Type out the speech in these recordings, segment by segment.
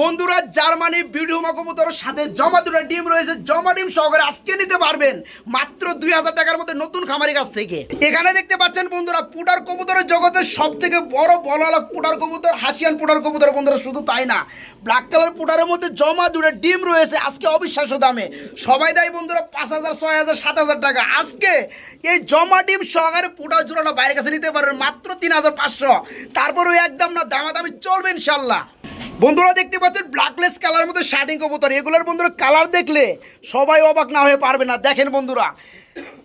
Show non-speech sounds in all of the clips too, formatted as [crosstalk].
বন্ধুরা, Germany video কবুতর সাথে জমা দুটো ডিম রয়েছে। জমা ডিম সহকারে আজকে নিতে পারবেন মাত্র দুই হাজার টাকার মধ্যে নতুন খামারি কাছ থেকে। এখানে দেখতে পাচ্ছেন বন্ধুরা, পুটার কবুতরের জগতের সব থেকে বড় বলালক পুটার কবুতর, হাসিয়ান পুটার কবুতর বন্ধুরা, শুধু তাই না। ব্ল্যাক কালার পুটারের মধ্যে জমা দুটো ডিম রয়েছে আজকে অবিশ্বাস্য দামে। সবাই দেয় বন্ধুরা পাঁচ হাজার, ছয় হাজার, সাত হাজার টাকা। আজকে এই জমা ডিম সহকারে পুটার জোড়াটা বাইরের কাছে নিতে পারবেন মাত্র তিন হাজার পাঁচশো। তারপরেও একদম না, দামাদামি চলবে ইনশাল্লাহ বন্ধুরা দেখতে পাচ্ছেন ব্ল্যাকলেস কালার মধ্যে শার্টিং কবুতর। এগুলোর বন্ধুরা কালার দেখলে সবাই অবাক না হয়ে পারবে না। দেখেন বন্ধুরা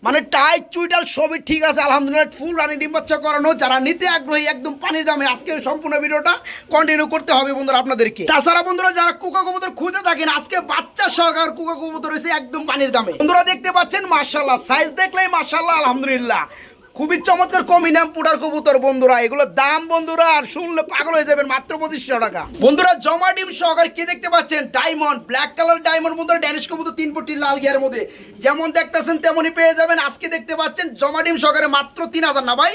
মানে টাইট চুইটাল সবই ঠিক আছে, আলহামদুলিল্লাহ ফুল রানি ডিম বাচ্চা করানো। যারা নিতে আগ্রহী, একদম পানির দামে আজকে সম্পূর্ণ ভিডিওটা কন্টিনিউ করতে হবে বন্ধুরা আপনাদেরকে। তাছাড়া বন্ধুরা, যারা কুকা কবুতর খুঁজে থাকেন, আজকে বাচ্চা সহকার কুকা কবুতর হয়েছে একদম পানির দামে। বন্ধুরা দেখতে পাচ্ছেন মার্শাল্লাহ সাইজ দেখলেই মার্শাল্লাহ আলহামদুলিল্লাহ। খুবই চমৎকার কমি নাম পুটার কবুতর বন্ধুরা। এগুলো দাম বন্ধুরা, আর শুনলে পাগল হয়ে যাবেন, মাত্র পঁচিশশো টাকা। বন্ধুরা, জমা ডিম সহকারে কি দেখতে পাচ্ছেন? ডায়মন্ড ব্ল্যাক কালার ডায়মন্ড বন্ধুরা ড্যানিশ কবুতর তিন ফুটি লাল গিয়ার মধ্যে। যেমন দেখতেছেন, তেমনই পেয়ে যাবেন। আজকে দেখতে পাচ্ছেন, জমা ডিম সহকারে মাত্র তিন হাজার না ভাই?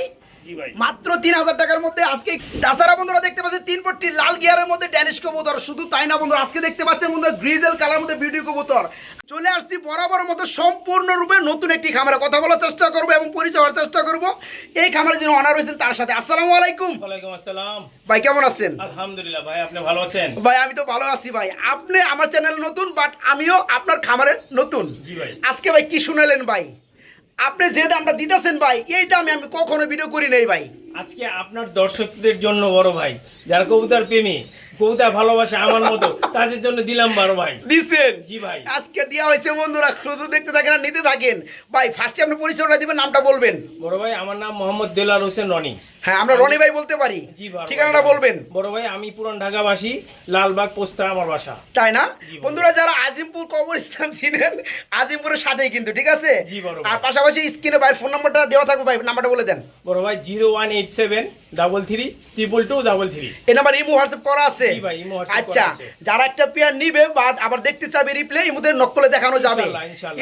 মাত্র তিন হাজার টাকার মধ্যে আজকে তাছাড়া বন্ধুরা দেখতে পাচ্ছেন তিন পট্টি লাল গিয়ারের মধ্যে ড্যানিশ কবুতর। শুধু তাই না বন্ধুরা আজকে দেখতে পাচ্ছেন বন্ধুরা গ্রিজেল কালার মধ্যে বিউটি কবুতর। চলে আসছি বরাবর মতো সম্পূর্ণরূপে নতুন একটি খামারে কথা বলার চেষ্টা করব এবং পরিচয় হওয়ার চেষ্টা করব। এই খামারে যিনি অনার হয়েছেন তার সাথে আসসালামু আলাইকুম। ওয়ালাইকুম আসসালাম। ভাই কেমন আছেন? আলহামদুলিল্লাহ ভাই আপনি ভালো আছেন? ভাই আমি তো ভালো আছি ভাই। আপনি আমার চ্যানেল নতুন বাট আমিও আপনার খামারে নতুন। জি ভাই। আজকে ভাই কি শুনালেন ভাই? আপনি যে দামটা দিতেছেন ভাই এই দামে আমি কখনো ভিডিও করি নাই ভাই। আজকে আপনার দর্শকদের জন্য বড় ভাই যারা কবুতার প্রেমী কবুতা ভালোবাসে আমার মতো তাদের জন্য দিলাম বড় ভাই। দিছেন? জি ভাই। আজকে দেওয়া হয়েছে বন্ধুরা শুধু দেখতে থাকেন আর নিতে থাকেন। ভাই ফার্স্টে আপনি পরিচয়টা দিবেন নামটা বলবেন। বড় ভাই আমার নাম মোহাম্মদ দেলার হোসেন রনি। হ্যাঁ আমরা রনি ভাই বলতে পারি। ঠিকানাটা বলবেন। বড় ভাই আমি পুরান ঢাকাবাসী লালবাগ পোস্তা আমার বাসা। তাই না? বন্ধুরা যারা আজিমপুর কবরস্থান ছিলেন আজিমপুরের সাথেই কিন্তু ঠিক আছে। আর পাশাপাশি স্ক্রিনে ভাই ফোন নাম্বারটা দেওয়া থাকবে ভাই নাম্বারটা বলে দেন। বড় ভাই zero one eight seven double three triple two double three. এই নাম্বার ইমো হোয়াটসঅ্যাপ করা আছে। আচ্ছা যারা একটা পেয়ার নিবে বা আবার দেখতে চাবে রিপ্লে ইমোতে নক করে দেখানো যাবে।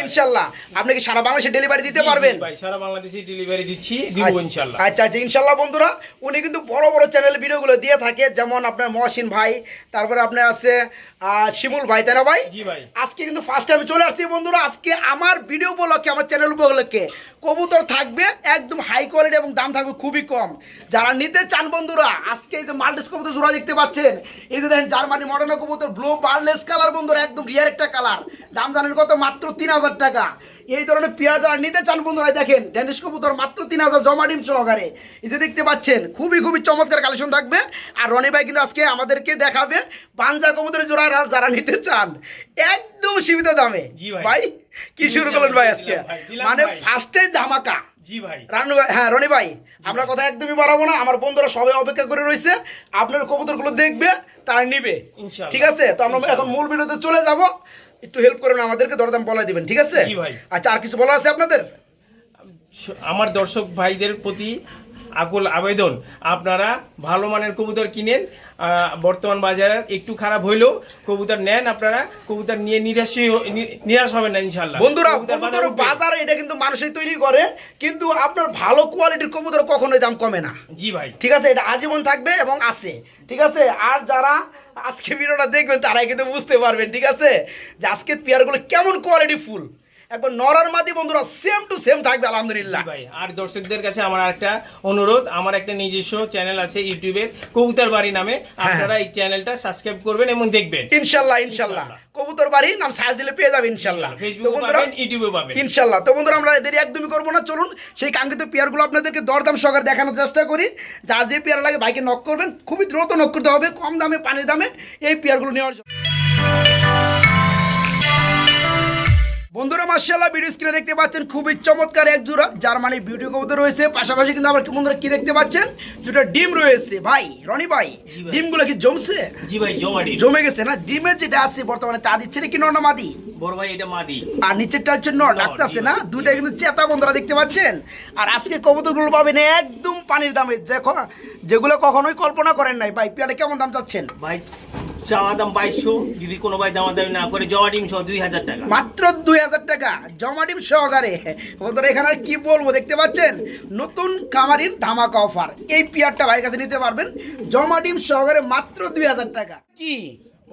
ইনশাল্লাহ, আপনি কি সারা বাংলাদেশে ডেলিভারি দিতে পারবেন? ভাই সারা বাংলাদেশে ডেলিভারি দিচ্ছি দিব ইনশাল্লাহ। আচ্ছা আচ্ছা ইনশাল্লাহ বন্ধুরা উনি কিন্তু বড় বড় চ্যানেল ভিডিওগুলো দিয়ে থাকে যেমন আপনার মহসিন ভাই তারপরে আপনার আছে শিমুল ভাই তাই না ভাই। আজকে কিন্তু ফার্স্ট টাইম চলে আসছি বন্ধুরা আজকে আমার ভিডিও উপলক্ষে আমার চ্যানেল উপলক্ষে কবুতর থাকবে একদম হাই কোয়ালিটি এবং দাম থাকবে খুবই কম। যারা নিতে চান বন্ধুরা আজকে এই যে মাল্টিস কবুতর জোড়া দেখতে পাচ্ছেন এই যে দেখেন জার্মানি মডার্ন কবুতর ব্লু বার্লেস কালার বন্ধুরা একদম রিয়ার একটা কালার দাম জানেন কত? মাত্র তিন হাজার টাকা। এই ধরনের পেয়ারা যারা নিতে চান বন্ধুরা দেখেন ড্যানিশ কবুতর মাত্র তিন হাজার জমা ডিম সহকারে। এই যে দেখতে পাচ্ছেন খুবই খুবই চমৎকার কালেকশন থাকবে। আর রনি ভাই কিন্তু আজকে আমাদেরকে দেখাবে পাঞ্জা কবুতরের জোড়া রা- যারা নিতে চান একদম সীমিত দামে। ভাই। কি শুরু করলেন ভাই আজকে? মানে ভাই। ফার্স্টে ধামাকা। জি ভাই। রানু ভাই হ্যাঁ রনি ভাই আমরা কথা একদমই বাড়াবো না। আমার বন্ধুরা সবাই অপেক্ষা করে রয়েছে। আপনার কবুতরগুলো দেখবে তারা নিবে। ঠিক আছে? তো আমরা এখন মূল ভিডিওতে চলে যাব। একটু হেল্প করুন আমাদেরকে দরদাম বলে দিবেন ঠিক আছে? ভাই। আচ্ছা আর কিছু বলা আছে আপনাদের? আমার দর্শক ভাইদের প্রতি আকুল আবেদন। আপনারা ভালো মানের কবুতর কিনেন বর্তমান বাজারে একটু খারাপ হইলেও কবুতর নেন আপনারা কবুতর নিয়ে নিরাশ নিরাশ হবেন না ইনশাল্লাহ বন্ধুরা কবুতর বাজার বাজার এটা কিন্তু মানুষই তৈরি করে কিন্তু আপনার ভালো কোয়ালিটির কবুতর কখনোই দাম কমে না। জি ভাই। ঠিক আছে এটা আজীবন থাকবে এবং আছে। ঠিক আছে আর যারা আজকে ভিডিওটা দেখবেন, তারাই কিন্তু বুঝতে পারবেন, ঠিক আছে? যে আজকের পেয়ারগুলো কেমন কোয়ালিটি ফুল একবার নরার মাদি বন্ধুরা সেম টু সেম থাকবে আলহামদুলিল্লাহ। ভাই আর দর্শকদের কাছে আমার একটা অনুরোধ আমার একটা নিজস্ব চ্যানেল আছে ইউটিউবে কবুতর বাড়ি নামে। আপনারা এই চ্যানেলটা সাবস্ক্রাইব করবেন এবং দেখবেন। ইনশাল্লাহ ইনশাল্লাহ। কবুতর বাড়ি নাম সার্চ দিলে পেয়ে যাবে ইনশাল্লাহ। পাবেন ইউটিউবে পাবেন। ইনশাল্লাহ। তো বন্ধুরা আমরা দেরি একদমই করব না। চলুন সেই কাঙ্ক্ষিত পেয়ারগুলো আপনাদেরকে দরদাম সহকারে দেখানোর চেষ্টা করি। যার যে পেয়ার লাগে বাইকে নক করবেন। খুবই দ্রুত নক করতে হবে কম দামে পানির দামে এই পেয়ারগুলো নেওয়ার জন্য। বন্ধুরা মার্শাল্লাহ ভিডিও স্ক্রিনে দেখতে পাচ্ছেন খুবই চমৎকার এক জোড়া জার্মানি বিউটি কবুতর রয়েছে। পাশাপাশি কিন্তু আবার বন্ধুরা কি দেখতে পাচ্ছেন? দুটো ডিম রয়েছে। ভাই রনি ভাই জি ভাই। ডিমগুলো কি জমছে? জি ভাই জমাডি জমে গেছে না? ডিমের যেটা আছে বর্তমানে তা দিচ্ছে নাকি নর না মাদি? বড় ভাই এটা মাদি। আর নিচেরটা হচ্ছে নট নট, না? দুইটা কিন্তু চেতা বন্ধুরা দেখতে পাচ্ছেন। আর আজকে কবুতরগুলো পাবেন একদম পানির দামে। যেগুলো কখনোই কল্পনা করেন নাই। ভাই পেয়ারে কেমন দাম চাচ্ছেন? ভাই চাওয়া দাম বাইশশো যদি কোনো ভাই দামা দামি না করে জমা ডিম সহ দুই হাজার টাকা। মাত্র দুই হাজার টাকা জমা ডিম সহকারে। বন্ধুরা এখানে আর কি বলব দেখতে পাচ্ছেন? নতুন কামারির ধামাকা অফার এই পেয়ারটা ভাইয়ের কাছে নিতে পারবেন। জমা ডিম সহকারে মাত্র দুই হাজার টাকা। কি?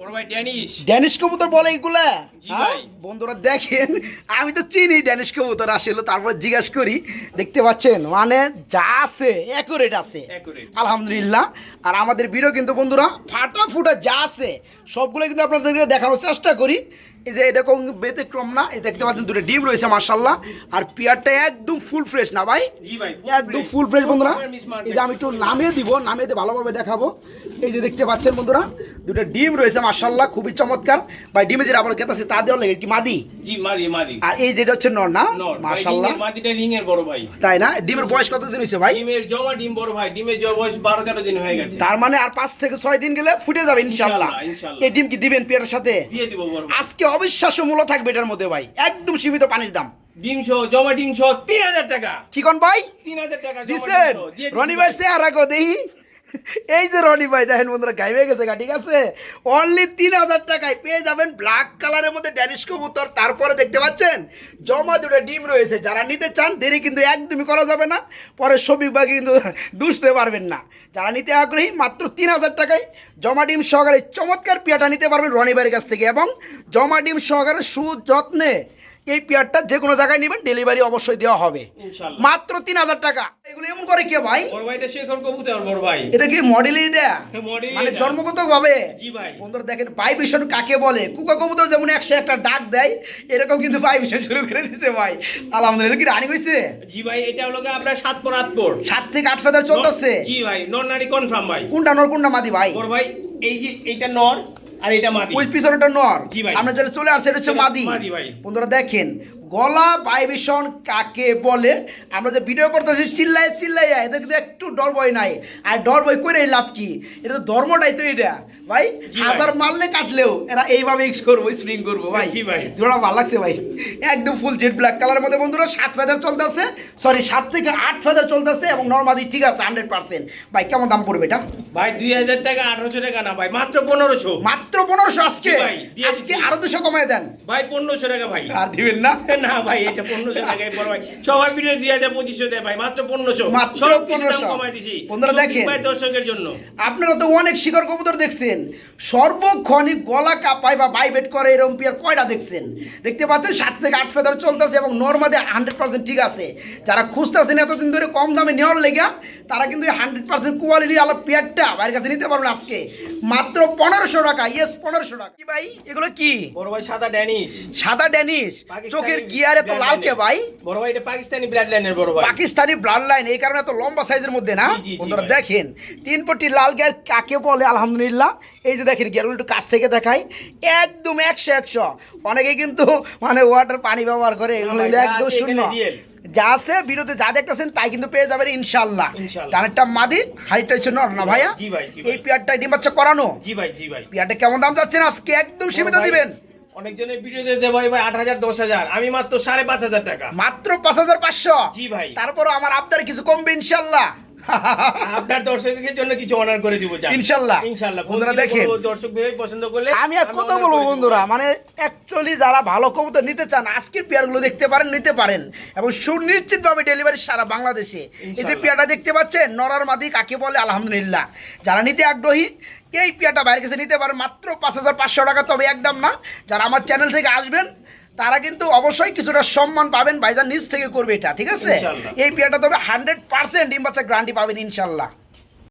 বড় ভাই ড্যানিশ। ড্যানিশ কবুতর বলে এগুলা? হ্যাঁ? বন্ধুরা দেখেন আমি তো চিনি ড্যানিশ কবুতর আসলে তারপর জিজ্ঞাস করি দেখতে পাচ্ছেন? মানে যা আছে অ্যাকুরেট আছে। আলহামদুলিল্লাহ। আর আমাদের ভিডিও কিন্তু বন্ধুরা ফাটা ফুটা যা আছে সবগুলো কিন্তু আপনাদেরকে দেখানোর চেষ্টা করি। এই যে এটা এরকম ব্যতিক্রম না এই দেখতে পাচ্ছেন দুটো ডিম রয়েছে মার্শাল্লাহ আর পিয়ারটা একদম ফুল ফ্রেশ না ভাই? ভাই একদম ফুল ফ্রেশ বন্ধুরা। এই যে আমি একটু নামিয়ে দিব নামিয়ে দিয়ে ভালোভাবে দেখাবো। এই যে দেখতে পাচ্ছেন বন্ধুরা দুটো ডিম রয়েছে মার্শাল্লাহ খুবই চমৎকার। ভাই ডিমে যেটা আবার কেতাছে তা দেওয়ার লাগে কি মাদি? জি মাদি মাদি। আর এই যেটা হচ্ছে নর না? মাশাআল্লাহ। মাদিটা রিং এর বড় ভাই। তাই না? ডিমের বয়স কতদিন হয়েছে ভাই? ডিমের জমা ডিম বড় ভাই ডিমের জমা বয়স বারো তেরো দিন হয়ে গেছে। তার মানে আর পাঁচ থেকে ছয় দিন গেলে ফুটে যাবে ইনশাল্লাহ, ইনশাল্লাহ। এই ডিম কি দিবেন পেটের সাথে? দিয়ে দিব বড় ভাই। আজকে অবিশ্বাস্য মূল্য থাকবে এটার মধ্যে ভাই। একদম সীমিত পানির দাম। ডিম সহ জমা ডিম সহ তিন হাজার টাকা। কি কোন ভাই? তিন হাজার টাকা জমা ডিম সহ, রনি ভাই চেহারা কো দেহি এই যে রনি ভাই, দেখেন বন্ধুরা গাই হয়ে গেছে গা, ঠিক আছে? অনলি তিন হাজার টাকায় পেয়ে যাবেন ব্ল্যাক কালারের মধ্যে ড্যানিশ কবুতর। তারপরে দেখতে পাচ্ছেন, জমা দুটো ডিম রয়েছে। যারা নিতে চান, দেরি কিন্তু একদমই করা যাবে না। পরে সবিক বাকি কিন্তু দুষতে পারবেন না। যারা নিতে আগ্রহী, মাত্র তিন হাজার টাকায় জমা ডিম সহকারে চমৎকার পিয়াটা নিতে পারবেন রনি ভাইয়ের কাছ থেকে। এবং জমা ডিম সহকারে সুযত্নে এই পেয়ারটা যে কোনো জায়গায় নেবেন ডেলিভারি অবশ্যই দেওয়া হবে। মাত্র তিন হাজার টাকা। এগুলো এমন করে কে ভাই? এটা কি মডেল এটা? হ্যাঁ, মানে জন্মগত ভাবে বন্ধুরা দেখেন পাই ভীষণ কাকে বলে? কুকা কবুতর যেমন একশো একটা ডাক দেয় এরকম কিন্তু পাই ভীষণ শুরু করে দিছে ভাই। আলহামদুলিল্লাহ কি রানি হয়েছে জি ভাই এটা হলো আপনার সাত পর আট পর। সাত থেকে আট ফেদার চলতেছে? জি ভাই নর নারী কনফার্ম ভাই। কোনটা নর কোনটা মাদি ভাই? ভাই এই যে এইটা নর আর এটা মাদি। ওই পিছনেটা নর। সামনে যেটা চলে আসছে এটা হচ্ছে মাদি। বন্ধুরা দেখেন গলা ভাইব্রেশন কাকে বলে? আমরা যে ভিডিও করতেছি চিল্লায় চিল্লাই এদের কিন্তু একটু ডর ভয় নাই। আর ডর ভয় করে লাভ কি? এটা তো ধর্মটাই তো এটা। ভাই হাজার মারলে কাটলেও এরা এইভাবে ইক্স করব স্প্রিং করব ভাই। জি ভাই। জোড়া ভালো লাগছে ভাই। একদম ফুল জেড ব্ল্যাক কালারের মধ্যে বন্ধুরা সাত ফেদার চলতেছে সরি সাত থেকে আট ফেদার চলতেছে এবং নর্মাদি ঠিক আছে হান্ড্রেড পার্সেন্ট ভাই কেমন দাম পড়বে এটা? ভাই দুই হাজার টাকা আঠারোশো টাকা না ভাই মাত্র পনেরোশো। মাত্র পনেরোশো আজকে? আজকে আরও দুশো কমায় দেন। ভাই পনেরোশো টাকা ভাই। আর দিবেন না? [laughs] না ভাই এটা পনেরোশো টাকায় বড় ভাই। সবার ভিডিও দুই হাজার পঁচিশশো দেয় ভাই মাত্র পনেরোশো। মাত্র দাম 1500 দিছি। বন্ধুরা দেখেন। দর্শকের জন্য। আপনারা তো অনেক শিকড় কবুতর দেখছেন। সর্বক্ষণিক গলা কাপায় বা বাইবেট করে এরকম পিয়ার কয়টা দেখছেন? দেখতে পাচ্ছেন সাত থেকে আট ফেদার চলতেছে এবং নর্মাদে হান্ড্রেড পার্সেন্ট ঠিক আছে। যারা খুঁজতেছেন এতদিন ধরে কম দামে নেওয়ার লেগা তারা কিন্তু হান্ড্রেড পার্সেন্ট কোয়ালিটি আলো পেয়ারটা বাইরের কাছে নিতে পারবেন আজকে। মাত্র পনেরোশো টাকা ইয়েস পনেরোশো টাকা। কি ভাই এগুলো কি? বড় ভাই সাদা ড্যানিশ। সাদা ড্যানিশ? চোখের গিয়ার blood লালকে ভাই? বড় ভাই এটা পাকিস্তানি ব্লাড লাইনের বড় ভাই। পাকিস্তানি ব্লাড লাইন এই কারণে এত লম্বা সাইজের মধ্যে না? বন্ধুরা দেখেন তিন পটি লাল গিয়ার কাকে বলে আলহামদুলিল্লাহ? এই যে দেখেন গিয়ারগুলো একটু কাছ থেকে দেখাই। একদম একশো একশো। অনেকে কিন্তু মানে ওয়াটার পানি ব্যবহার করে। এগুলো যা একদম শূন্য। যা আছে বিরতে যা দেখতেছেন তাই কিন্তু পেয়ে যাবেন ইনশাল্লাহ। ডানেরটা মাদি হাইটটা হচ্ছে নর না ভাইয়া। এই পেয়ারটা ডিম বাচ্চা করানো? জি ভাই জি ভাই। পেয়ারটা কেমন দাম যাচ্ছেন আজকে একদম সীমিত দিবেন। অনেকজনের ভিডিওতে ভাই আট হাজার দশ হাজার। আমি মাত্র সাড়ে পাঁচ হাজার টাকা। মাত্র পাঁচ হাজার পাঁচশো। জি ভাই। তারপরও আমার আপনার কিছু কমবে ইনশাল্লাহ [laughs] আপনার দর্শকদের জন্য কিছু অনার করে দিব বন্ধুরা দেখেন। দর্শক ভাই পছন্দ করলে আমি আর কথা বলব বন্ধুরা মানে অ্যাকচুয়ালি যারা ভালো কবুতর নিতে চান আজকের পেয়ারগুলো দেখতে পারেন নিতে পারেন। এবং সুনিশ্চিতভাবে ডেলিভারি সারা বাংলাদেশে। যে পেয়ারটা দেখতে পাচ্ছেন নরার মাদি কাকে বলে আলহামদুলিল্লাহ। যারা নিতে আগ্রহী এই পেয়ারটা বাইরের কাছে নিতে পারেন মাত্র পাঁচ হাজার পাঁচশো টাকা তবে একদম না। যারা আমার চ্যানেল থেকে আসবেন তারা কিন্তু অবশ্যই কিছুটা সম্মান পাবেন ভাইজান নিজ থেকে করবে এটা ঠিক আছে? এই বিয়াটা তবে হান্ড্রেড পার্সেন্ট ডিম বাচ্চা গ্যারান্টি পাবেন ইনশাল্লাহ।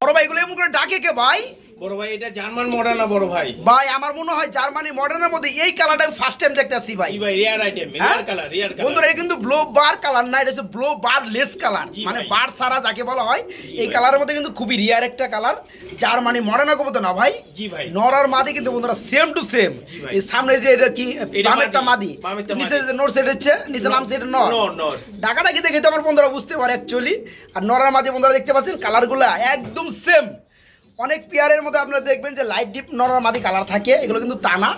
বড় ভাই এগুলো এমন করে ডাকে কে ভাই? বড় ভাই এটা জার্মান না বড় ভাই? ভাই আমার মনে হয় জার্মানি মডার্নের মধ্যে এই কালারটা ফার্স্ট টাইম দেখতেছি ভাই। ভাই রিয়ার আইটেম? রিয়ার কালার রিয়ার বন্ধুরা কালার এটা কিন্তু ব্লো বার কালার না এটা হচ্ছে ব্লো বার লেস কালার মানে। বার সারা যাকে বলা হয় এই কালারের মধ্যে কিন্তু খুবই রিয়ার একটা কালার জার্মানি মডার্ন কবুতর না ভাই। জি ভাই। নরার মাদি কিন্তু বন্ধুরা সেম টু সেম এই সামনে যে এটা কি এটা বামেরটা মাদি, নিচে যে নোট সেট হচ্ছে নিচে নাম সেট নর। নর নর। ঢাকাটা কি দেখে তো আমার বন্ধুরা বুঝতে পারে অ্যাকচুয়ালি আর নরার মাদি বন্ধুরা দেখতে পাচ্ছেন কালারগুলো একদম সেম অনেক পেয়ারের মধ্যে আপনারা দেখবেন যে লাইট ডিপ নরার মাদি কালার থাকে এগুলো কিন্তু তা না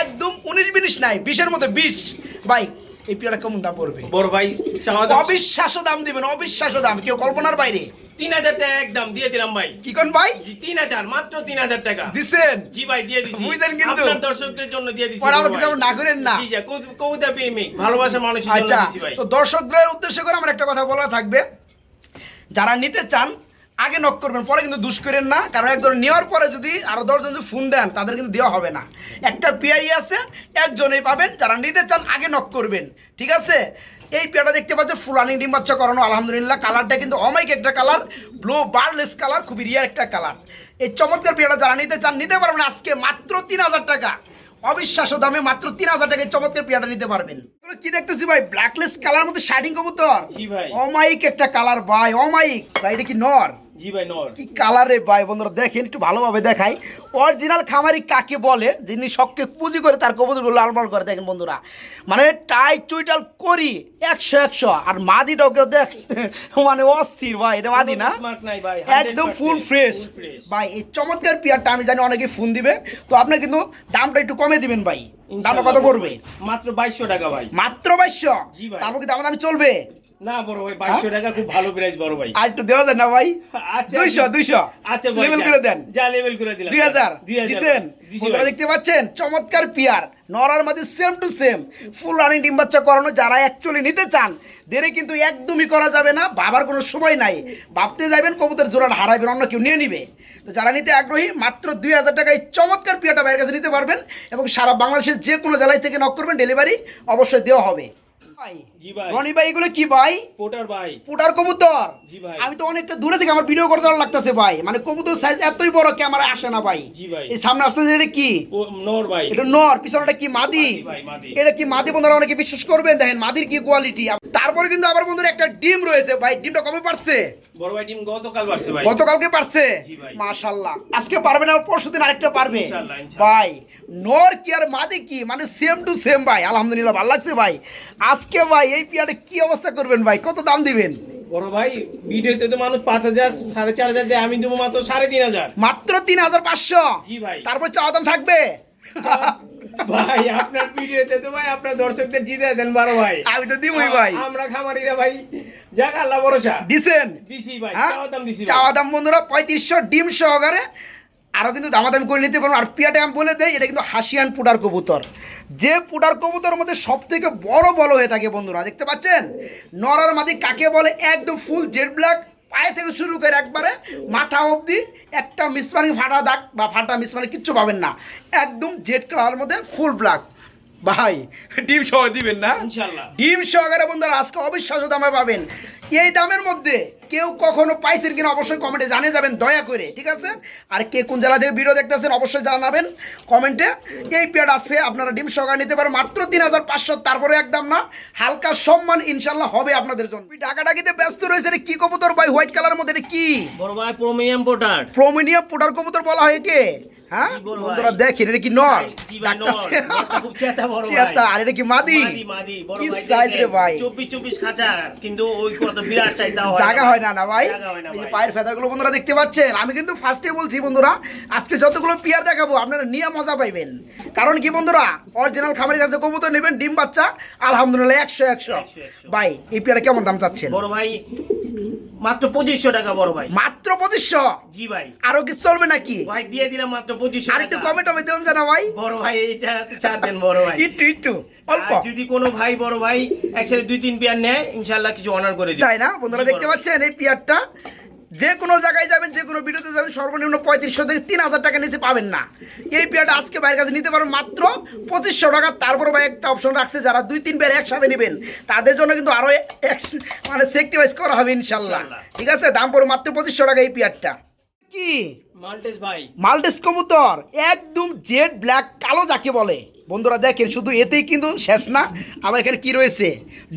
একদম উনিশ বিনিশ নাই বিশের মধ্যে বিশ। ভাই এই পেয়ারটা কেমন দাম পড়বে? বড় ভাই অবিশ্বাস্য দাম দিবেন অবিশ্বাস্য দাম। কেউ কল্পনার বাইরে। তিন হাজার টাকা একদম দিয়ে দিলাম ভাই। কি কোন ভাই? তিন হাজার মাত্র তিন হাজার টাকা। দিছেন? জি ভাই দিয়ে দিছি। বুঝলেন কিন্তু? আপনার দর্শকদের জন্য দিয়ে দিছি না করেন না। জি কবিতা প্রেমিক ভালোবাসা জন্য আচ্ছা তো দর্শকদের উদ্দেশ্য করে আমার একটা কথা বলা থাকবে। যারা নিতে চান আগে নক করবেন পরে কিন্তু দুষ করেন না। কারণ একজন নেওয়ার পরে যদি আরও দশজন যদি ফোন দেন তাদের কিন্তু দেওয়া হবে না। একটা পিআই আছে একজনেই পাবেন। যারা নিতে চান আগে নক করবেন। ঠিক আছে? এই পেয়াটা দেখতে পাচ্ছেন ফুলানি ডিম বাচ্চা করানো আলহামদুলিল্লাহ। কালারটা কিন্তু অমাইক একটা কালার ব্লু বার্লেস কালার খুবই রিয়ার একটা কালার এই চমৎকার পেয়াটা যারা নিতে চান নিতে পারবেন আজকে মাত্র তিন হাজার টাকা। অবিশ্বাস্য দামে মাত্র তিন হাজার টাকায় চমৎকার পেয়াটা নিতে পারবেন। কি দেখতেছি ভাই? ব্ল্যাকলেস কালার মধ্যে শাইনিং কবুতর। অমাইক একটা কালার ভাই অমাইক ভাই এটা কি নর? জি ভাই নর। কি কালারে ভাই বন্ধুরা দেখেন একটু ভালোভাবে দেখাই। অরিজিনাল খামারি কাকে বলে? যিনি শখকে পুঁজি করে তার কবুতরগুলো লালমাল করে দেখেন বন্ধুরা। মানে টাই চুইটাল করি একশো একশো আর মাদিটাও কেউ দেখ মানে অস্থির ভাই এটা মাদি না? একদম ফুল ফ্রেশ ভাই এই চমৎকার পেয়ারটা আমি জানি অনেকে ফোন দিবে তো আপনি কিন্তু দামটা একটু কমে দিবেন ভাই। দামটা কত পড়বে? মাত্র বাইশশো টাকা ভাই। মাত্র বাইশশো? তারপর কি দাম দামি চলবে? না বড় ভাই বাইশশো টাকা খুব ভালো প্রাইস বড় ভাই। আর একটু দেওয়া যায় না ভাই? আচ্ছা দুইশো দুইশো। আচ্ছা ভাই, লেভেল করে দেন। যা লেভেল করে দিলাম। দুই হাজার। দুই হাজার। দিছেন? দিছি দেখতে পাচ্ছেন? চমৎকার পিয়ার নরার মাঝে same to same full running ডিম বাচ্চা করানো যারা অ্যাকচুয়ালি নিতে চান দেরে কিন্তু একদমই করা যাবে না। বাবার কোনো সময় নাই। ভাবতে যাবেন কবুতর জোড়াটা হারাইবেন অন্য কেউ নিয়ে নিবে। তো যারা নিতে আগ্রহী মাত্র দুই হাজার টাকায় চমৎকার পিয়াটা বাইরের কাছে নিতে পারবেন এবং সারা বাংলাদেশের যে কোনো জেলায় থেকে নক করবেন ডেলিভারি অবশ্যই দেওয়া হবে। ভাই। রনি ভাই এগুলো কি ভাই? পোটার ভাই। পুটার কবুতর? জি ভাই। আমি তো অনেকটা দূরে থেকে আমার ভিডিও করতে লাগতেছে ভাই। মানে কবুতর সাইজ এতই বড় ক্যামেরা আসে না ভাই। জি ভাই। এই সামনে আসতেছে এটা কি? নর ভাই। এটা নর পিছনটা কি মাদি? মাদি ভাই, মাদি। এটা কি মাদি বন্ধুরা অনেকে বিশ্বাস করবেন? দেখেন মাদির কি কোয়ালিটি তারপরে কিন্তু আবার বন্ধুরা একটা ডিম রয়েছে ভাই। ডিমটা কবে পারছে? বড় ভাই টিম গতকাল বাড়ছে ভাই। গতকালকে পারছে। আজকে পারবে না পরশু দিন আরেকটা পারবে। ভাই নর কি আর মাদি কি? মানে সেম টু সেম ভাই আলহামদুলিল্লাহ ভালো লাগছে ভাই। আজকে ভাই এই পিয়ারে কি অবস্থা করবেন ভাই? কত দাম দিবেন? বড় ভাই ভিডিওতে তো মানুষ পাঁচ হাজার সাড়ে চার হাজার দেয় আমি দেবো মাত্র সাড়ে তিন হাজার। মাত্র তিন হাজার পাঁচশো? জি ভাই। তারপর চাওয়া দাম থাকবে? ভাই আপনার ভিডিওতে তো ভাই আপনার দর্শকদের জিতে দেন বারো ভাই। আমি তো দিবই ভাই। আমরা খামারিরা ভাই যাক আল্লাহ ভরসা। দিছেন? দিছি ভাই হ্যাঁ? চাওয়া দাম দিছি চাওয়া দাম বন্ধুরা পঁয়ত্রিশশো ডিম সহকারে আরও কিন্তু দামাদামি করে নিতে পারব। আর পিয়াটা আমি বলে দেয় এটা কিন্তু হাসিয়ান পুটার কবুতর। যে পুটার কবুতর মধ্যে সব থেকে বড় বড় হয়ে থাকে বন্ধুরা দেখতে পাচ্ছেন? নরার মাদি কাকে বলে? একদম ফুল জেড ব্ল্যাক পায়ে থেকে শুরু করে একবারে মাথা অবধি একটা মিসমানি ফাটা দাগ বা ফাটা মিসমানি কিচ্ছু পাবেন না। একদম জেড কালার মধ্যে ফুল ব্ল্যাক ভাই ডিম সহ দিবেন না? ডিম সহকারে বন্ধুরা আজকে অবিশ্বাস্য দামে পাবেন। এই দামের মধ্যে কেউ কখনো পাইছেন কিনা অবশ্যই কমেন্টে জানিয়ে যাবেন দয়া করে ঠিক আছে? আর কে কোন জেলা থেকে ভিডিও দেখতেছেন অবশ্যই জানাবেন কমেন্টে। এই পেড আছে আপনারা ডিম সহকারে নিতে পারেন মাত্র তিন হাজার পাঁচশো তারপরে একদম না হালকা সম্মান ইনশাল্লাহ হবে আপনাদের জন্য। ডাকাডাকিতে ব্যস্ত রয়েছে এটা কি কবুতর ভাই? হোয়াইট কালারের মধ্যে এটা কি? বড় ভাই প্রিমিয়াম পোটার প্রোমিনিয়াম পুটার কবুতর বলা হয় কে হ্যাঁ। বন্ধুরা দেখেন এটা কি নর? চেতা আর এটা কি মাদি? মাদি বড় ভাই খাঁচা কিন্তু ওই কত বিরাট চাইতা হয় জায়গা হয় না না ভাই। এই যে পায়ের ফেদারগুলো বন্ধুরা দেখতে পাচ্ছেন। আমি কিন্তু ফার্স্টে বলছি বন্ধুরা আজকে যতগুলো পিয়ার দেখাবো আপনারা নিয়ে মজা পাইবেন। কারণ কি বন্ধুরা অরিজিনাল খামারের কাছে কবুতর নেবেন ডিম বাচ্চা আলহামদুলিল্লাহ একশো একশো। একশো, একশো। ভাই এই পিয়ারে কেমন দাম চাচ্ছেন? বড় ভাই মাত্র পঁচিশশো টাকা বড় ভাই। মাত্র পঁচিশশো? জি ভাই। আরও কি চলবে নাকি? ভাই দিয়ে দিলাম মাত্র পঁচিশশো আর একটু কমে টমে দেন জানা ভাই। বড় ভাই এটা চার দেন বড় ভাই। একটু একটু অল্প। যদি কোনো ভাই বড় ভাই একসাথে দুই তিন পেয়ার নেয় ইনশাল্লাহ কিছু অনার করে দিই তাই না? বন্ধুরা দেখতে পাচ্ছেন এই পিয়ারটা? যে কোনো জায়গায় যাবেন যে কোনো ভিডিওতে যাবেন সর্বনিম্ন পঁয়ত্রিশশো থেকে তিন হাজার টাকা নিচে পাবেন না। এই পিয়ারটা আজকে বাইরের কাছে নিতে পারেন মাত্র পঁচিশশো টাকা। তারপর ভাই একটা অপশন রাখছে যারা দুই তিন পেয়ার একসাথে নেবেন তাদের জন্য কিন্তু আরও মানে সেক্টিভাইজ করা হবে ইনশাল্লাহ। ইনশাল্লাহ। ঠিক আছে? দাম পড়ে মাত্র পঁচিশশো টাকা এই পিয়ারটা। কি? মাল্টেস ভাই। মাল্টেস কবুতর একদম জেড ব্ল্যাক কালো যাকে বলে। বন্ধুরা দেখেন শুধু এতেই কিন্তু শেষ না। আবার এখানে কি রয়েছে?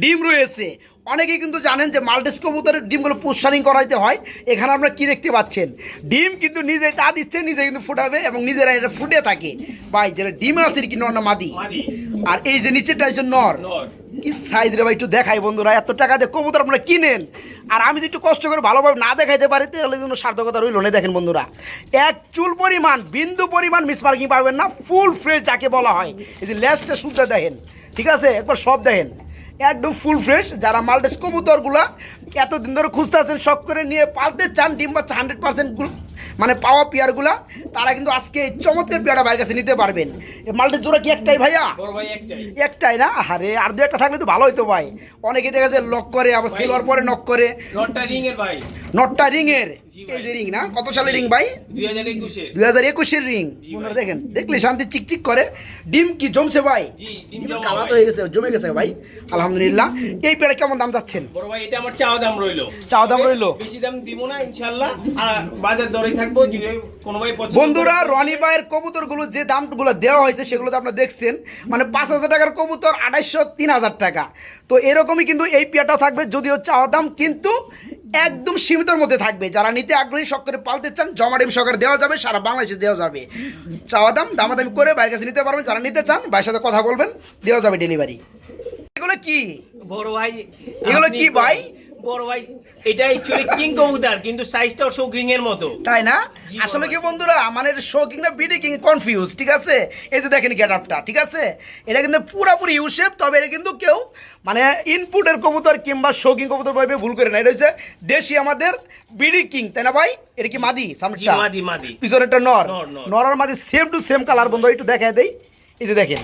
ডিম রয়েছে। অনেকেই কিন্তু জানেন যে মাল্টেস কবুতরের ডিমগুলো পুষারিং করাইতে হয়। এখানে আপনারা কি দেখতে পাচ্ছেন? ডিম কিন্তু নিজে তা দিচ্ছে নিজে কিন্তু ফুটাবে এবং নিজেরা এটা ফুটে থাকে। ভাই যেটা ডিম আছে কি নর না মাদি? আর এই যে নিচেটা হচ্ছে নর। নর। কি সাইজ রে ভাই একটু দেখাই বন্ধুরা এত টাকা দিয়ে কবুতর আপনারা কিনেন? আর আমি যদি একটু কষ্ট করে ভালোভাবে না দেখাইতে পারি তাহলে কিন্তু সার্থকতা রইল না। দেখেন বন্ধুরা এক চুল পরিমাণ বিন্দু পরিমাণ মিসমার্কিং পাবেন না ফুল ফ্রেশ যাকে বলা হয়। এই যে লেস্টে শুদ্ধ দেখেন ঠিক আছে? একবার সব দেখেন। একদম ফুল ফ্রেশ যারা মাল্টেস কবুতরগুলা এতদিন ধরে খুঁজতে আছেন শখ করে নিয়ে পালতে চান, ডিম বাচ্চা হান্ড্রেড পার্সেন্ট মানে পাওয়া পেয়ারগুলা তারা কিন্তু আজকে এই চমৎকার পেয়ারটা বাইরের কাছে নিতে পারবেন। মালটার জোড়া কি একটাই ভাইয়া? একটাই। না? আরে আর দু একটা থাকলে তো ভালো হতো ভাই। অনেকে দেখা যায় লক করে আবার। সিলভার পরে নক করে। নটটা রিং এর এই যে রিং না? কত সালের রিং ভাই? দুই হাজার একুশের। রিং ভাই। দেখেন দেখলে শান্তি চিকচিক করে। ডিম কি জমছে ভাই? ভাই। তো হয়ে গেছে জমে গেছে ভাই। আলহামদুলিল্লাহ। এই পেয়ারে কেমন দাম যাচ্ছেন বড় ভাই এটা আমার চাওয়া দাম রইল। চাওয়া দাম রইল? বেশি দাম দিব না আর বাজার দরে থাকব বন্ধুরা রনি ভাইয়ের কবুতরগুলো যে দামগুলো দেওয়া হয়েছে সেগুলো তো আপনারা দেখছেন। মানে পাঁচ হাজার টাকার কবুতর আড়াইশো তিন হাজার টাকা। তো এরকমই কিন্তু এই পেয়ারটাও থাকবে যদিও চাওয়া দাম কিন্তু একদম সীমিতর মধ্যে থাকবে। যারা নিতে আগ্রহী শখ করে পালতে চান জমা ডিম সহকারে দেওয়া যাবে সারা বাংলাদেশে দেওয়া যাবে। চাওয়া দাম দামাদামি করে বাইরের কাছে নিতে পারবেন। যারা নিতে চান ভাইয়ের সাথে কথা বলবেন দেওয়া যাবে ডেলিভারি এগুলো কি? বড় ভাই এগুলো কি ভাই? বড় ভাই এটা অ্যাকচুয়ালি কিং কবুতর কিন্তু সাইজটাও শো কিং এর মতো। তাই না? আসলে কি বন্ধুরা মানে শো কিং না বিডি কিং কনফিউজ ঠিক আছে? এই যে দেখেন গেট আপটা ঠিক আছে? এটা কিন্তু পুরাপুরি ইউশেপ তবে এটা কিন্তু কেউ মানে ইনপুটের কবুতর কিংবা শো কিং কবুতর ভাবে ভুল করে না। এটা হচ্ছে দেশি আমাদের বিডি কিং তাই না ভাই? এটা কি মাদি সামনেটা মাদি মাদি। পিছনেরটা নর। নর, নর। নর আর মাদি সেম টু সেম কালার বন্ধু একটু দেখায় দেই। এই যে দেখেন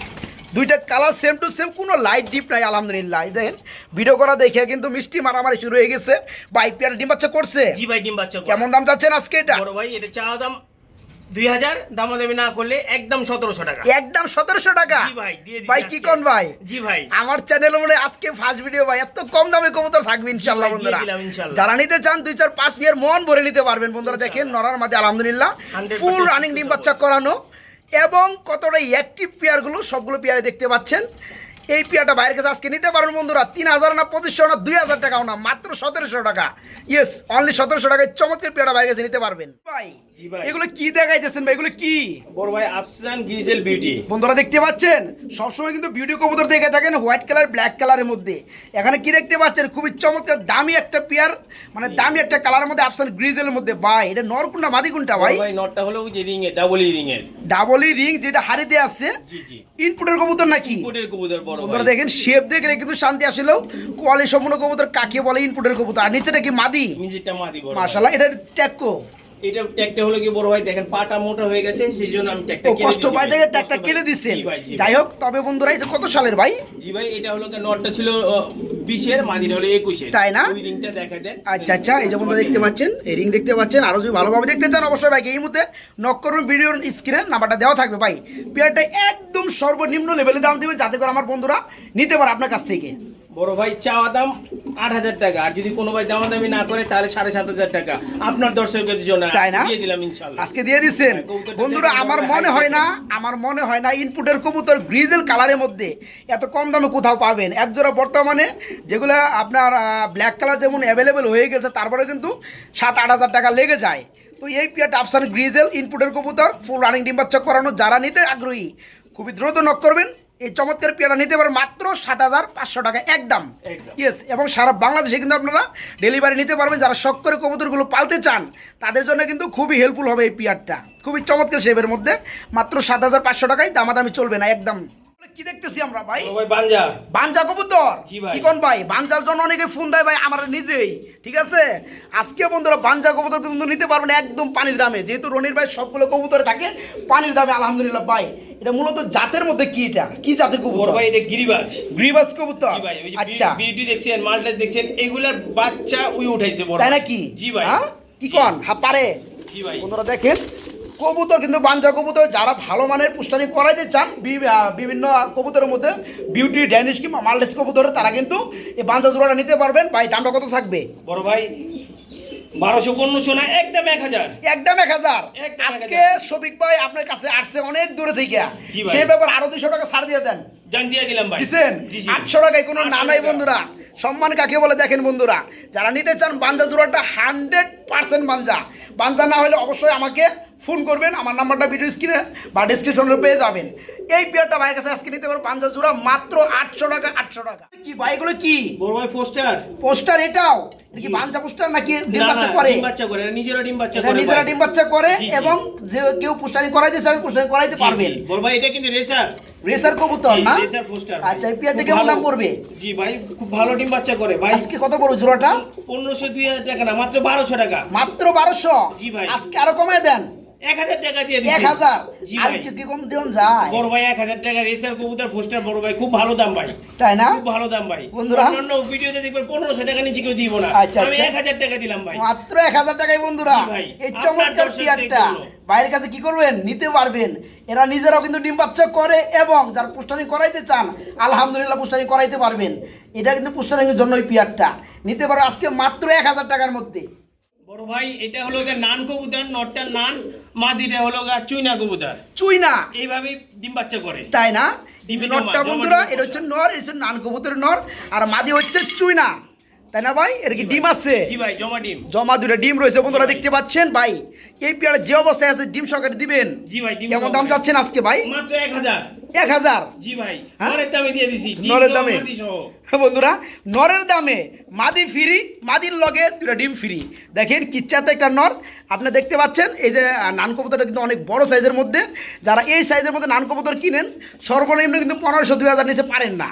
দুইটা কালার সেম টু সেম কোনো লাইট ডিপ নাই আলহামদুলিল্লাহ। দেখেন ভিডিও করা দেখে কিন্তু মিষ্টি মারামারি শুরু হয়ে গেছে। বাইক পেয়ার ডিম বাচ্চা করছে? জি ভাই ডিম বাচ্চা কেমন দাম চাচ্ছেন আজকে এটা? বড় ভাই এটা চাওয়া দাম দুই হাজার দামাদামি না করলে একদম সতেরোশো টাকা। একদম সতেরোশো টাকা? ভাই কি। কোন ভাই? জি ভাই। আমার চ্যানেল মনে আজকে ফার্স্ট ভিডিও ভাই এত কম দামে কবুতর থাকবে ইনশাল্লাহ বন্ধুরা। যারা নিতে চান দুই চার পাঁচ বিয়ের মন ভরে নিতে পারবেন বন্ধুরা দেখেন নরার মাঝে আলহামদুলিল্লাহ। ফুল রানিং ডিম বাচ্চা করানো। এবং কতটা অ্যাক্টিভ পেয়ারগুলো সবগুলো পেয়ারে দেখতে পাচ্ছেন। এই পেয়ারটা বাইরের কাছে আজকে নিতে পারেন বন্ধুরা তিন হাজার না পঁচিশশো না দুই হাজার টাকাও না মাত্র সতেরোশো টাকা। ইয়েস অনলি সতেরোশো টাকায় চমৎকার পেয়ারটা বাইরের কাছে নিতে পারবেন। ভাই এগুলো কি দেখাইতেছেন ভাই এগুলো কি? বড় ভাই আফসান গিজেল বিউটি বন্ধুরা দেখতে পাচ্ছেন? সবসময় কিন্তু বিউটি কবুতর দেখে থাকেন হোয়াইট কালার ব্ল্যাক কালারের মধ্যে। এখানে কি দেখতে পাচ্ছেন? খুবই চমৎকার দামি একটা পেয়ার মানে দামি একটা কালারের মধ্যে আফসান গ্রিজেলের মধ্যে। ভাই এটা নর কোনটা মাদি কোনটা ভাই ভাই নটটা হলো ওই যে রিং এর ডাবল রিং এর। ডাবল রিং যেটা হারিতে আছে জি জি। ইনপুটের কবুতর নাকি? কোটের কবুতর বড় বন্ধুরা দেখেন শেপ দেখলে কিন্তু শান্তি আসলেও কোয়ালি সম্পূর্ণ কবুতর কাকে বলে ইনপুটের কবুতর। আর নিচেটা কি মাদি? বড় এটা ট্যাক্কো এটা ট্যাগটা হলো কি বড় ভাই দেখেন পাটা মোটা হয়ে গেছে সেই জন্য আমি ট্যাগটা কষ্ট পাই দেখে ট্যাগটা কেটে জি যাই হোক তবে বন্ধুরা এটা কত সালের ভাই? জি ভাই এটা হলো কি নটটা ছিল বিশের মাদিটা হলো একুশের। তাই না? ওই রিংটা দেখা দেন। আচ্ছা আচ্ছা এই যে বন্ধু দেখতে পাচ্ছেন এই রিং দেখতে পাচ্ছেন আরও যদি ভালোভাবে দেখতে চান অবশ্যই ভাই এই মুহূর্তে নক করুন ভিডিওর স্ক্রিনে নাম্বারটা দেওয়া থাকবে ভাই। পেয়ারটা একদম সর্বনিম্ন লেভেলে দাম দেবেন যাতে করে আমার বন্ধুরা নিতে পারে আপনার কাছ থেকে। বড় ভাই চাওয়া দাম আট হাজার টাকা। আর যদি কোনো ভাই দামাদামি না করে তাহলে সাড়ে সাত হাজার টাকা। আপনার দর্শকের জন্য তাই না? দিয়ে দিলাম ইনশাল্লাহ। আজকে দিয়ে দিচ্ছেন? হ্যাঁ, বন্ধুরা আমার মনে হয় না আমার মনে হয় না ইনপুটের কবুতর গ্রিজেল কালারের মধ্যে এত কম দামে কোথাও পাবেন। একজোড়া বর্তমানে যেগুলো আপনার ব্ল্যাক কালার যেমন অ্যাভেলেবেল হয়ে গেছে তারপরে কিন্তু সাত আট হাজার টাকা লেগে যায়। তো এই পিয়াটা আফসান গ্রিজেল ইনপুটের কবুতর ফুল রানিং ডিম বাচ্চা করানো যারা নিতে আগ্রহী খুবই দ্রুত নক করবেন। এই চমৎকার পেয়ারা নিতে পারেন মাত্র সাত হাজার পাঁচশো টাকা একদম। ইয়েস এবং সারা বাংলাদেশে কিন্তু আপনারা ডেলিভারি নিতে পারবেন। যারা শখ করে কবুতরগুলো পালতে চান তাদের জন্য কিন্তু খুবই হেল্পফুল হবে এই পেয়ারটা। খুবই চমৎকার শেপের মধ্যে। মাত্র সাত হাজার পাঁচশো টাকায় দামাদামি চলবে না একদম। কি দেখতেছি আমরা ভাই? ভাই বাঞ্জা। বাঞ্জা কবুতর। কি কোন ভাই? বাঞ্জার জন্য অনেকে ফোন দেয় ভাই আমার নিজেই ঠিক আছে? আজকে বন্ধুরা বাঞ্জা কবুতর কিন্তু নিতে পারবেন একদম পানির দামে। যেহেতু রনির ভাই সবগুলো কবুতরে থাকে পানির দামে আলহামদুলিল্লাহ ভাই। এটা মূলত জাতের মধ্যে কি এটা? কি জাতের কবুতর? ভাই এটা গিরিবাজ। গ্রিবাস কবুতর? ভাই আচ্ছা। বিউটি দেখছেন মালটা দেখছেন এগুলার বাচ্চা উই উঠাইছে বড়। তাই নাকি? জি ভাই। হ্যাঁ? কি। কন? হ্যাঁ পারে। জি ভাই। বন্ধুরা দেখেন কবুতর কিন্তু বাঞ্জা কবুতর যারা ভালো মানের পুষ্টানি করাইতে চান বিভিন্ন কবুতরের মধ্যে বিউটি ড্যানিশ কিংবা মালডেস কবুতর তারা কিন্তু এই বাঞ্জা জোড়াটা নিতে পারবেন। ভাই দামটা কত থাকবে? বড় ভাই বারোশো পনেরোশো না একদম এক হাজার। একদম এক হাজার। আজকে শফিক ভাই আপনার কাছে আসছে অনেক দূরে থেকে। সেই ব্যাপার আরও দুশো টাকা ছাড় দিয়ে দেন। জান দিয়ে দিলাম ভাই। দিছেন? জি জি। আটশো টাকায় কোনো না নাই বন্ধুরা। সম্মান কাকে বলে দেখেন বন্ধুরা। যারা নিতে চান বাঞ্জা জোড়াটা হান্ড্রেড পার্সেন্ট বাঞ্জা। বাঞ্জা না হলে অবশ্যই আমাকে ফোন করবেন আমার নাম্বারটা ভিডিও স্ক্রিনে বা ডিসক্রিপশনে পেয়ে যাবেন। এই পেয়ারটা ভাইয়ের কাছে আজকে নিতে পারবেন পাঞ্জা জোড়া মাত্র আটশো টাকা আটশো টাকা। কি ভাই এগুলো কি? বড় ভাই পোস্টার। পোস্টার এটাও? কি। পোস্টার নাকি ডিম বাচ্চা করে? ডিম বাচ্চা করে নিজেরা ডিম বাচ্চা করে নিজেরা ডিম বাচ্চা করে। এবং যে কেউ করাইতে পারবেন জি। বড় ভাই এটা কিন্তু রেসার রেসার কবুতর না? রেসার পোস্টার আচ্ছা কেমন দাম পড়বে? জি ভাই খুব ভালো ডিম বাচ্চা করে ভাই। আজকে কত জোড়াটা? হাজার টাকা না মাত্র বারোশো টাকা। মাত্র বারোশো? জি ভাই। আজকে আরও কমায় দেন। এক হাজার টাকা দিয়ে এক হাজার? আর একটু কি কম দিন যায়। বড় ভাই এক হাজার টাকা রেসার কবুতর পোস্টার বড় ভাই খুব ভালো দাম ভাই। তাই না? খুব ভালো দাম ভাই। বন্ধুরা? অন্যান্য ভিডিওতে দেখবেন পনেরোশো টাকা নিচে কেউ দিব না। আচ্ছা, আমি আচ্ছা। এক হাজার টাকা দিলাম ভাই। মাত্র এক হাজার টাকায় বন্ধুরা। এই চমৎকার দর্শকদের বাইরের কাছে কি করবেন? নিতে পারবেন। এরা নিজেরাও কিন্তু ডিম বাচ্চা করে এবং যার পুষ্টানি করাইতে চান আলহামদুলিল্লাহ পুষ্টানি করাইতে পারবেন। এটা কিন্তু পুষ্টানির জন্য ওই পেয়ারটা নিতে পারো আজকে মাত্র এক হাজার টাকার মধ্যে। বড় ভাই এটা হলো গিয়ে নান কবুতর নটটা নান মাদিটা হলো গা চুইনা কবুতর। চুইনা? এইভাবে ডিম বাচ্চা করে। তাই না? ডিমে নরটা বন্ধুরা এটা হচ্ছে নর এটা হচ্ছে নান কবুতরের নর আর মাদি হচ্ছে চুইনা। তাই না ভাই? এর কি ডিম আছে? জি ভাই জমা ডিম। জমা দুটো ডিম রয়েছে বন্ধুরা দেখতে পাচ্ছেন ভাই। এই পেয়ারা যে অবস্থায় আছে ডিম সহকারে দিবেন জি ভাই ডিম কেমন দাম। চাচ্ছেন আজকে ভাই মাত্র এক হাজার এক হাজার জি ভাই হ্যাঁ? নরের দামে দিয়ে দিছি নরের দামে? সহ। বন্ধুরা নরের দামে মাদি ফ্রি মাদির লগে দুটা ডিম ফ্রি দেখেন কিচ্ছাতে একটা নর আপনি দেখতে পাচ্ছেন এই যে নান কবুতরটা কিন্তু অনেক বড় সাইজের মধ্যে যারা এই সাইজের মধ্যে নান কবুতর কিনেন সর্বনিম্ন কিন্তু পনেরোশো দুই হাজার নিচে পারেন না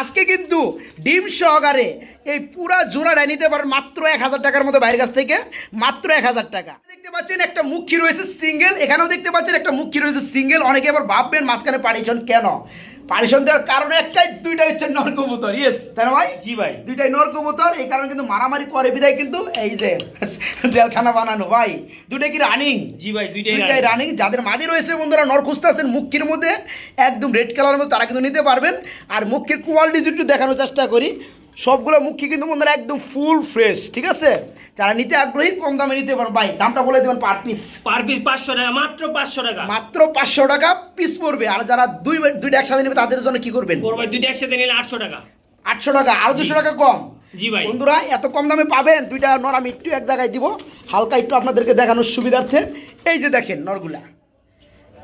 আজকে কিন্তু ডিম সহকারে এই পুরা জোড়াটা নিতে পারেন মাত্র এক হাজার টাকার মতো বাইরের কাছ থেকে, মাত্র এক হাজার টাকা। দেখতে পাচ্ছেন একটা মুখী রয়েছে সিঙ্গেল এখানেও দেখতে পাচ্ছেন একটা মুখী রয়েছে সিঙ্গেল অনেকে আবার ভাববেন মাঝখানে পাঠিয়েছেন কেন? পারিশন দেওয়ার কারণে একটাই দুইটাই হচ্ছে নরকবুতর ইয়েস তাই না ভাই? জি ভাই। দুইটাই নরকবুতর এই কারণে কিন্তু মারামারি করে বিদায় কিন্তু এই যে জেলখানা বানানো। ভাই দুইটাই কি রানিং জি ভাই দুইটাই দুইটাই রানিং যাদের মাঝে রয়েছে বন্ধুরা নর খুঁজতে আছেন মুক্তির মধ্যে একদম রেড কালারের মধ্যে তারা কিন্তু নিতে পারবেন। আর মুক্তির কোয়ালিটি একটু দেখানোর চেষ্টা করি সবগুলো মুখি কিন্তু বন্ধুরা একদম ফুল ফ্রেশ ঠিক আছে? যারা নিতে আগ্রহী কম দামে নিতে পারেন ভাই দামটা বলে দেবেন পার পিস পার পিস পাঁচশো টাকা মাত্র পাঁচশো টাকা। মাত্র পাঁচশো টাকা পিস পড়বে। আর যারা দুই দুইটা একসাথে নেবে তাদের জন্য কি করবেন? দুইটা একসাথে নিলে আটশো টাকা। আটশো টাকা আরও দুশো টাকা কম। জি ভাই। বন্ধুরা এত কম দামে পাবেন? দুইটা নর আমি একটু এক জায়গায় দিব। হালকা একটু আপনাদেরকে দেখানোর সুবিধার্থে। এই যে দেখেন নরগুলা।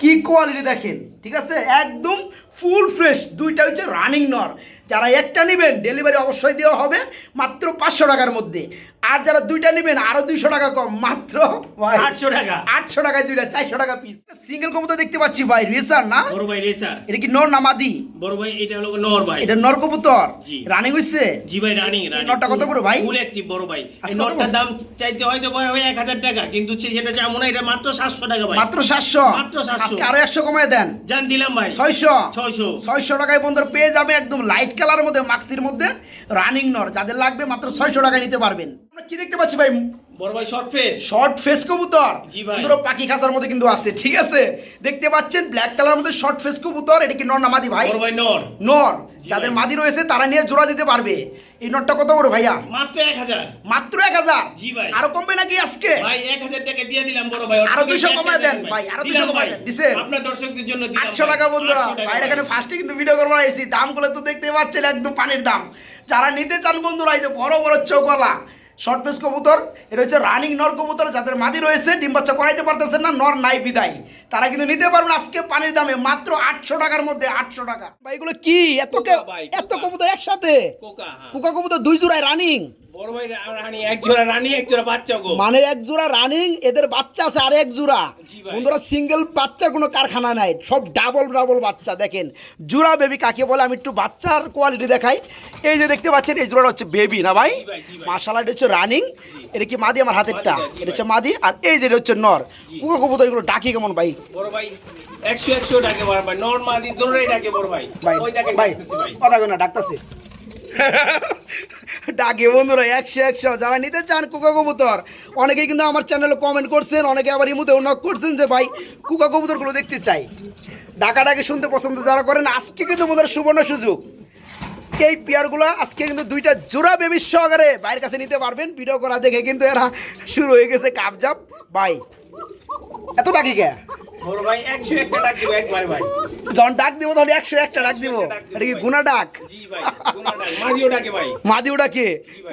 কি কোয়ালিটি দেখেন ঠিক আছে? একদম ফুল ফ্রেশ দুইটা হচ্ছে রানিং নর। যারা একটা নেবেন ডেলিভারি অবশ্যই দেওয়া হবে মাত্র পাঁচশো টাকার মধ্যে। আর যারা দুইটা নেবেন আরও দুইশো টাকা কম মাত্র আটশো টাকা। আটশো টাকায় দুইটা চারশো টাকা পিস সিঙ্গেল কবুতর দেখতে পাচ্ছি ভাই রেসার না? বড় ভাই রেসার এটা কি নর না মাদি? বড় ভাই এটা হলো নর ভাই। এটা নর কবুতর? রানিং হইছে? জি ভাই রানিং এই নটটা কত করে ভাই? ফুল একটি বড় ভাই। করে? দাম চাইতে হয়তো ভাই ওই এক হাজার টাকা কিন্তু সেটা না এটা মাত্র সাতশো টাকা ভাই। মাত্র সাতশো? মাত্র 700 আজকে আরও একশো কমায় দেন। জান দিলাম ভাই। ছয়শো? ছয়শো। ছয়শো টাকায় বন্ধুরা পেয়ে যাবে একদম লাইট কালারের মধ্যে মাক্সির মধ্যে রানিং নর, যাদের লাগবে মাত্র ছয়শো টাকায় নিতে পারবেন। আমরা কি দেখতে পাচ্ছি ভাই? বড় ভাই শর্ট ফেস শর্ট ফেস কবুতর। জি ভাই। বন্ধুরা পাখি খাঁচার মধ্যে কিন্তু আছে ঠিক আছে? দেখতে পাচ্ছেন ব্ল্যাক কালারের মধ্যে শর্ট ফেস কবুতর এটা কি নর না মাদি ভাই? বড় ভাই নর। নর। যাদের মাদি রয়েছে তারা নিয়ে জোড়া দিতে পারবে। এই নটটা কত বড় ভাইয়া? মাত্র এক হাজার। মাত্র এক হাজার? জি ভাই। আরও কমবে নাকি আজকে? ভাই এক হাজার টাকা দিয়ে দিলাম বড় ভাই আরও 200 কমায় দেন ভাই, আরও 200 কমায় দেন, দিছেন? আপনার দর্শকদের জন্য দিলাম আটশো ভাই। টাকা বন্ধুরা 800 টাকা বাইরে ভাই। এখানে ফার্স্টে কিন্তু ভিডিও করব এসি দামগুলো তো দেখতে পাচ্ছেন একদম পানির দাম। যারা নিতে চান বন্ধুরা এই যে বড় বড় চৌকলা শর্ট পেস কবুতর এটা হচ্ছে রানিং নর কবুতর যাদের মাদি রয়েছে ডিম বাচ্চা করাইতে পারতেছেন না নর নাই বিদায়। তারা কিন্তু নিতে পারবেন আজকে পানির দামে মাত্র আটশো টাকার মধ্যে আটশো টাকা। ভাই এগুলো কি? এত এত। কবুতর একসাথে? কোকা হ্যাঁ। কুকা কবুতর দুই জোড়ায় রানিং রানী এক জোড়া রানী এক জোড়া বাচ্চা গো। মানে এক জোড়া রানিং এদের বাচ্চা আছে আর এক জোড়া। বন্ধুরা সিঙ্গেল বাচ্চার কোনো কারখানা নাই সব ডাবল ডাবল বাচ্চা দেখেন। জোড়া বেবি কাকে বলে? আমি একটু বাচ্চার কোয়ালিটি দেখাই। এই যে দেখতে পাচ্ছেন এই জোড়াটা হচ্ছে বেবি না ভাই? এটা হচ্ছে রানিং এটা কি মাদি? আমার হাতেরটা। এটা হচ্ছে মাদি আর এই যে হচ্ছে নর। কুকা কবুতর এগুলো ডাকি কেমন ভাই? বড় ভাই একশো একশো ডাকে বড় ভাই। নর মাদি দোনোটাই ডাকে বড় ভাই। ভাই ওই ডাকে ভাই ডাকতেছি ভাই। কথা না ডাকতেছে। ডাকে, বন্ধুরা, একশো একশো, যারা নিতে চান কুকা কবুতর অনেকেই কিন্তু আমার চ্যানেলে কমেন্ট করছেন, অনেকে আবার ইমুতে নক করছেন যে, ভাই কুকা কবুতরগুলো দেখতে চাই। ডাকা ডাকে শুনতে পছন্দ যারা করেন, আজকে কিন্তু আমাদের সুবর্ণ সুযোগ। এই পেয়ারগুলো আজকে কিন্তু দুইটা জোড়া বেবির সহকারে বাইরের কাছে নিতে পারবেন। ভিডিও করা দেখে কিন্তু এরা শুরু হয়ে গেছে কাপজাপ। ভাই এত ডাকি কে? যখন ডাক দিব তাহলে একশো একটা ডাক দিব। এটা কি গুনা ডাক? মাদিও ডাকে ভাই।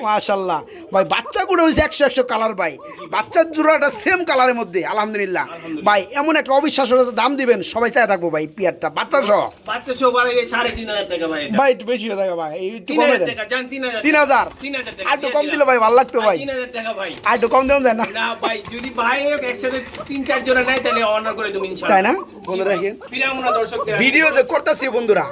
মাশাল্লাহ। ভাই বাচ্চাগুলো হয়েছে একশো একশো কালার ভাই। বাচ্চার জোড়াটা সেম কালারের মধ্যে আলহামদুলিল্লাহ। ভাই এমন একটা অবিশ্বাস দাম দিবেন সবাই চাই থাকব ভাই পিয়ারটা। বাচ্চা সহ। বাচ্চা ভাই একটু বেশি হয়ে থাকে ভাই একটু কমে হাজার দেন। তিন হাজার আর একটু কম। দিলে ভাই ভালো লাগতো ভাই। আর একটু কম দেবেন না। না ভাই যদি ভাই তিন তাহলে অর্ডার করে তুমি তাই না? বন্ধুরা দেখেন দর্শকদের ভিডিও যে করতেছি বন্ধুরা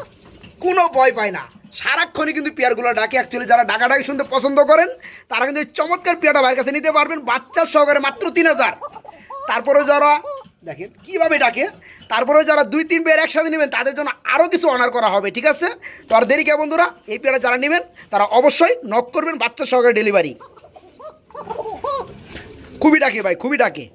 কোনো ভয় পায় না। সারাক্ষণই কিন্তু পেয়ারগুলো ডাকে। অ্যাকচুয়ালি যারা ডাকাডাকি শুনতে পছন্দ করেন তারা কিন্তু এই চমৎকার পেয়ারটা ভাইয়ের কাছে নিতে পারবেন বাচ্চার সহকারে মাত্র তিন হাজার। তারপরে যারা দেখেন কীভাবে ডাকে? তারপরে যারা দুই তিন পেয়ার একসাথে নেবেন তাদের জন্য আরও কিছু অনার করা হবে ঠিক আছে? তো আর দেরি কে বন্ধুরা এই পেয়ারটা যারা নেবেন তারা অবশ্যই নক করবেন বাচ্চার সহকারে ডেলিভারি খুবই ডাকে ভাই খুবই ডাকে।